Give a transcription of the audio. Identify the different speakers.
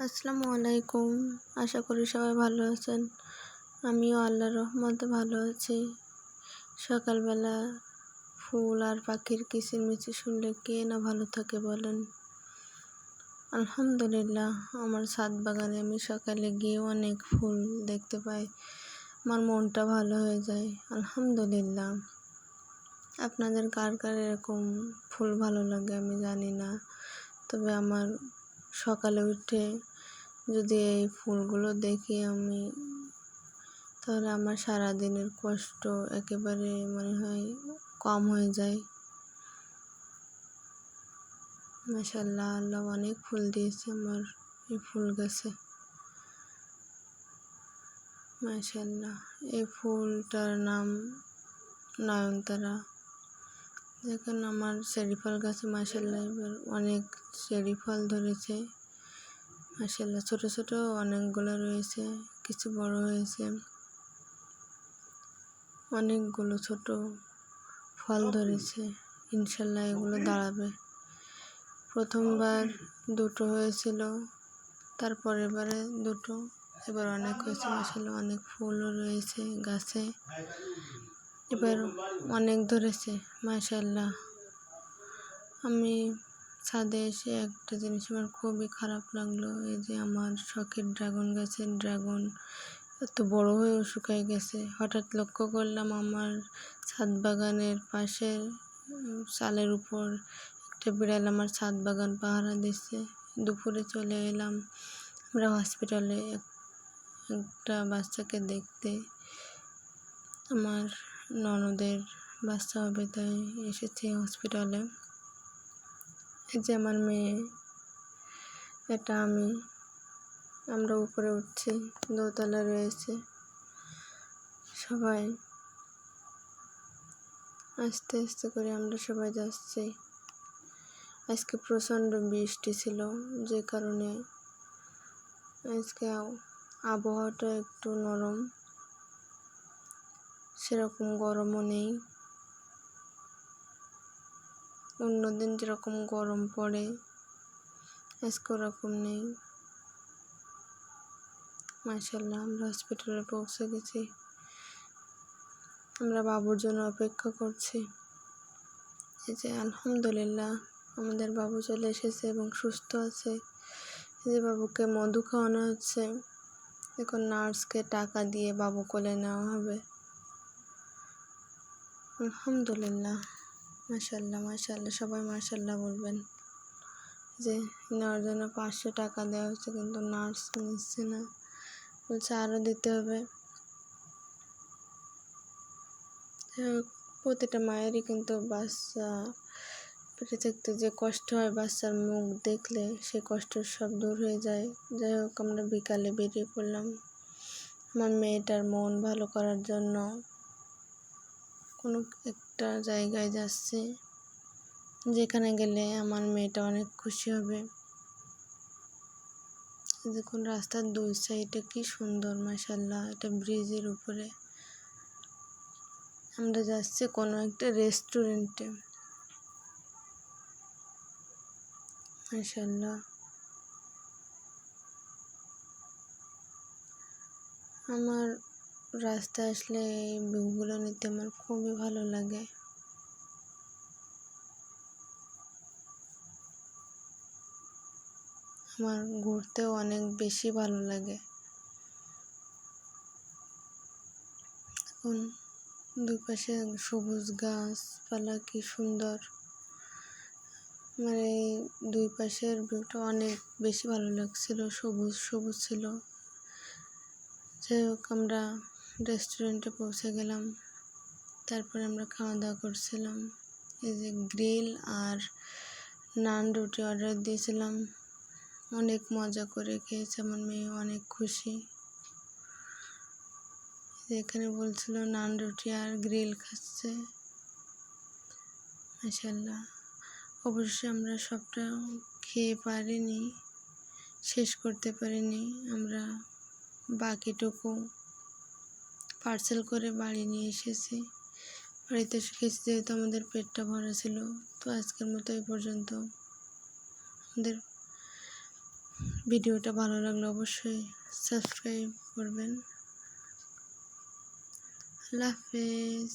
Speaker 1: আসসালামু আলাইকুম। আশা করি সবাই ভালো আছেন। আমিও আল্লাহর রহমতে ভালো আছি। সকালবেলা ফুল আর পাখির কিচিরমিচির শুনলে কে না ভালো থাকে বলেন? আলহামদুলিল্লাহ, আমার ছাদ বাগানে আমি সকালে গিয়ে অনেক ফুল দেখতে পাই। আমার মনটা ভালো হয়ে যায়। আলহামদুলিল্লাহ। আপনাদের কার কার এরকম ফুল ভালো লাগে আমি জানি না। তবে আমার সকালে উঠে যদি এই ফুলগুলো দেখি আমি, তাহলে আমার সারাদিনের কষ্ট একেবারে মনে হয় কম হয়ে যায়। মাসাল্লাহ আল্লাহ অনেক ফুল দিয়েছে আমার এই ফুল গাছে। মাসাল্লাহ এই ফুলটার নাম নয়নতারা। দেখুন আমার চেরি ফল গাছে মাসাল্লাহ এবার অনেক চেরি ফল ধরেছে। মাসাল্লাহ ছোট ছোট অনেকগুলো রয়েছে, কিছু বড় হয়েছে। অনেকগুলো ছোট ফল ধরেছে ইনশাল্লাহ এগুলো দাঁড়াবে। প্রথমবার দুটো হয়েছিল, তারপর এবারে দুটো, এবার অনেক হয়েছে মাসাল্লাহ অনেক ফুলও রয়েছে গাছে। এবার অনেক ধরেছে মাসাল্লাহ আমি ছাদে এসে একটা জিনিস আমার খুবই খারাপ লাগল, এই যে আমার শখের ড্রাগন গাছের ড্রাগন এত বড় হয়েও শুকায় গেছে। হঠাৎ লক্ষ্য করলাম আমার ছাদ বাগানের পাশে চালের উপর একটা বিড়াল আমার ছাদ বাগান পাহারা দিচ্ছে। দুপুরে চলে এলাম আমরা হসপিটালে একটা বাচ্চাকে দেখতে। আমার ননদের বাচ্চা হবে, তাই এসেছি হসপিটালে এই যে আমার মেয়ে, এটা আমি। আমরা উপরে উঠছি, দোতলা রয়েছে। সবাই আস্তে আস্তে করে আমরা সবাই যাচ্ছি। আজকে প্রচণ্ড বৃষ্টি ছিল, যে কারণে আজকে আবহাওয়াটা একটু নরম। সেরকম গরমও নেই। অন্যদিন যেরকম গরম পড়ে আজকে ওরকম নেই। মাসাল্লাহ আমরা হসপিটালে পৌঁছে গেছি। আমরা বাবুর জন্য অপেক্ষা করছি। এই যে আলহামদুলিল্লাহ, আমাদের বাবু চলে এসেছে এবং সুস্থ আছে। যে বাবুকে মধু খাওয়ানো হচ্ছে, এখন নার্সকে টাকা দিয়ে বাবু কোলে নেওয়া হবে। আলহামদুলিল্লাহ। মাসাল্লাহ মাসাল্লাহ সবাই মাসাল্লাহ বলবেন। যে নেওয়ার জন্য পাঁচশো টাকা দেওয়া হচ্ছে, কিন্তু নার্স নিচ্ছে না। বলছে আরও দিতে হবে। প্রতিটা মায়েরই কিন্তু বাচ্চা পেটে থাকতে যে কষ্ট হয়, বাচ্চার মুখ দেখলে সে কষ্ট সব দূর হয়ে যায়। যাই হোক আমরা বিকালে বেরিয়ে পড়লাম। আমার মেয়েটার মন ভালো করার জন্য কোনো একটা জায়গায় যাচ্ছি, যেখানে গেলে আমার মেয়েটা অনেক খুশি হবে। দেখুন রাস্তার দুই সাইডে কি সুন্দর মাসাল্লাহ এটা ব্রিজের উপরে। আমরা যাচ্ছি কোনো একটা রেস্টুরেন্টে। মাসাল্লাহ আমার রাস্তায় আসলে এই ভিউগুলো নিতে আমার খুবই ভালো লাগে। আমার ঘুরতেও অনেক বেশি ভালো লাগে। এখন দুই পাশে সবুজ গাছপালা কি সুন্দর। আমার এই দুই পাশের ভিউটা অনেক বেশি ভালো লাগছিল, সবুজ সবুজ ছিল। যাই হোক, আমরা রেস্টুরেন্টে পৌঁছে গেলাম। তারপরে আমরা খাওয়া দাওয়া করছিলাম। এই যে গ্রিল আর নান রুটি অর্ডার দিয়েছিলাম। অনেক মজা করে খেয়েছে আমার মেয়ে, অনেক খুশি। এখানে বলছিল নান রুটি আর গ্রিল খাচ্ছে। মাসাল্লাহ অবশ্যই আমরা সবটা খেয়ে পারিনি, শেষ করতে পারিনি। আমরা বাকিটুকু পার্সেল করে বাড়ি নিয়ে এসেছি। বাড়িতে এসে খেয়েছি যেহেতু আমাদের পেটটা ভরা ছিল, তো আজকের মতো এই পর্যন্ত। আমাদের ভিডিওটা ভালো লাগলে অবশ্যই সাবস্ক্রাইব করবেন। আল্লাহ হাফেজ।